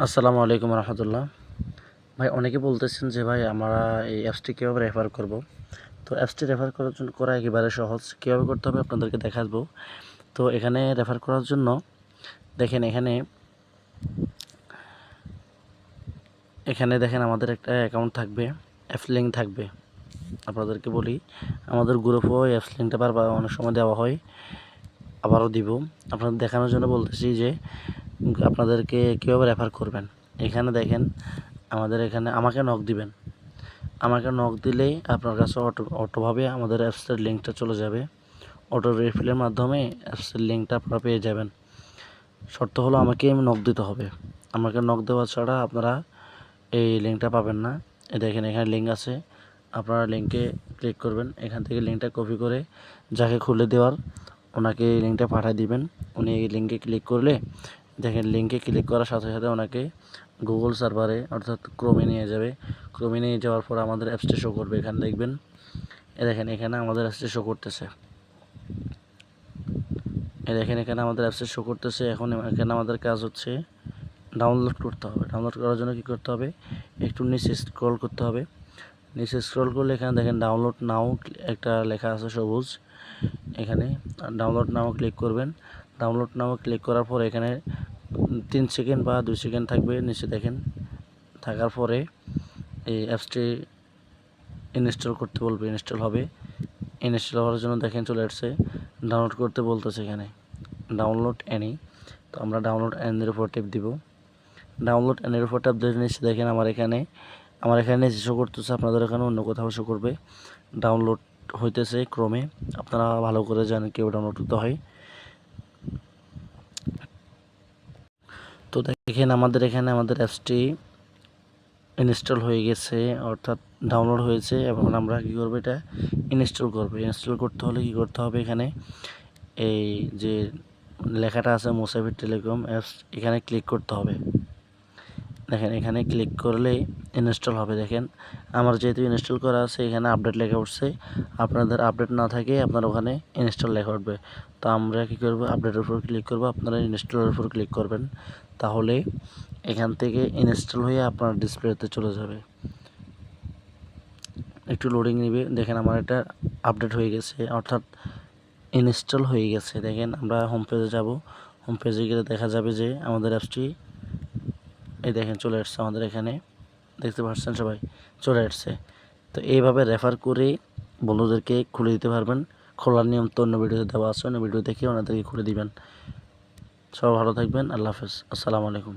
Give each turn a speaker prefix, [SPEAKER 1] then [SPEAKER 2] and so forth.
[SPEAKER 1] আসসালামু আলাইকুম রহমতুল্লাহ। ভাই, অনেকে বলতেছেন যে ভাই, আমরা এই অ্যাপসটি কীভাবে রেফার করব? তো অ্যাপসটি রেফার করার জন্য করা একেবারে সহজ। কীভাবে করতে হবে আপনাদেরকে দেখাবো। তো এখানে রেফার করার জন্য দেখেন এখানে এখানে দেখেন আমাদের একটা অ্যাকাউন্ট থাকবে অ্যাপস লিঙ্ক থাকবে। আপনাদেরকে বলি, আমাদের গ্রুপেও অ্যাপস লিঙ্কটা বারবার অনেক সময় দেওয়া হয়। আবারও দিব। আপনাদের দেখানোর জন্য বলতেছি যে আপনাদেরকে কীভাবে রেফার করবেন। এখানে দেখেন, আমাদের এখানে আমাকে নক দিবেন। আমাকে নক দিলেই আপনার কাছে অটো অটোভাবে আমাদের অ্যাপসের লিঙ্কটা চলে যাবে। অটো রিফিলের মাধ্যমে অ্যাপসের লিঙ্কটা আপনারা পেয়ে যাবেন। শর্ত হলো আমাকে নক দিতে হবে। আমাকে নক দেওয়া ছাড়া আপনারা এই লিঙ্কটা পাবেন না। এই দেখেন, এখানে লিঙ্ক আছে। আপনারা লিঙ্কে ক্লিক করবেন। এখান থেকে লিঙ্কটা কপি করে যাকে খুলে দেওয়ার, ওনাকে এই লিঙ্কটা পাঠিয়ে দিবেন। উনি এই লিঙ্কে ক্লিক করলে দেখেন লিঙ্কে ক্লিক করার সাথে সাথে ওনাকে গুগল সার্ভারে অর্থাৎ ক্রোমে নিয়ে যাবে। ক্রোমে নিয়ে যাওয়ার পর আমাদের অ্যাপসটি শো করবে, এখানে দেখবেন। এ দেখেন, এখানে আমাদের অ্যাপসটি শো করতেছে। এ দেখেন, এখানে আমাদের অ্যাপসটি শো করতেছে। এখন এখানে আমাদের কাজ হচ্ছে ডাউনলোড করতে হবে। ডাউনলোড করার জন্য কী করতে হবে? একটু নিচে স্ক্রল করতে হবে। নিচে স্ক্রল করলে এখানে দেখেন ডাউনলোড নাও একটা লেখা আছে সবুজ। এখানে ডাউনলোড নাও ক্লিক করবেন। ডাউনলোড নাও ক্লিক করার পর এখানে তিন সেকেন্ড বা দুই সেকেন্ড থাকবে নিচে দেখেন। থাকার পরে এই অ্যাপসটি ইনস্টল করতে বলবে ইনস্টল হবে। ইনস্টল হওয়ার জন্য দেখেন চলে আসছে। ডাউনলোড করতে বলতেছে এখানে। ডাউনলোড এনি তো আমরা ডাউনলোড এনের উপর টেপ দিব। ডাউনলোড এনের উপর ট্যাপ দিয়ে নিচে দেখেন আমার এখানে আমার এখানে যে শো করতেছে, আপনাদের এখানে অন্য কোথাও শো করবে। ডাউনলোড হইতেছে ক্রমে। আপনারা ভালো করে জানেন কেউ ডাউনলোড করতে হয়। তো দেখেন আমাদের এখানে আমাদের অ্যাপসটি ইনস্টল হয়ে গেছে, অর্থাৎ ডাউনলোড হয়েছে এবং আমরা কী করব এটা ইনস্টল করব। ইনস্টল করতে হলে কী করতে হবে এখানে? এই যে লেখাটা আছে মুসাফির টেলিকম অ্যাপস, এখানে ক্লিক করতে হবে। দেখেন, এখানে ক্লিক করলেই ইনস্টল হবে। দেখেন, আমার যেহেতু ইনস্টল করা আছে, এখানে আপডেট লেখা উঠছে। আপনাদের আপডেট না থাকে আপনার ওখানে ইনস্টল লেখা উঠবে। তো আমরা কী করব? আপডেটের উপর ক্লিক করব। আপনারা ইনস্টলের উপর ক্লিক করবেন। তাহলে এখান থেকে ইনস্টল হয়ে আপনার ডিসপ্লেতে চলে যাবে। একটু লোডিং নেবে। দেখেন, আমার এটা আপডেট হয়ে গেছে, অর্থাৎ ইনস্টল হয়ে গেছে। দেখেন, আমরা হোম পেজে যাব। হোম পেজে গেলে দেখা যাবে যে আমাদের অ্যাপসটি এই দেখেন চলে আসছে আমাদের এখানে। দেখতে পাচ্ছেন সবাই, চলে আসছে। তো এইভাবে রেফার করে বন্ধুদেরকে খুলে দিতে পারবেন। খোলার নিয়ম তো অন্য ভিডিওতে দেওয়া আছে, অন্য ভিডিও দেখে ওনাদেরকে খুলে দিবেন। সবাই ভালো থাকবেন, আল্লাহ হাফেজ। আসসালামু আলাইকুম।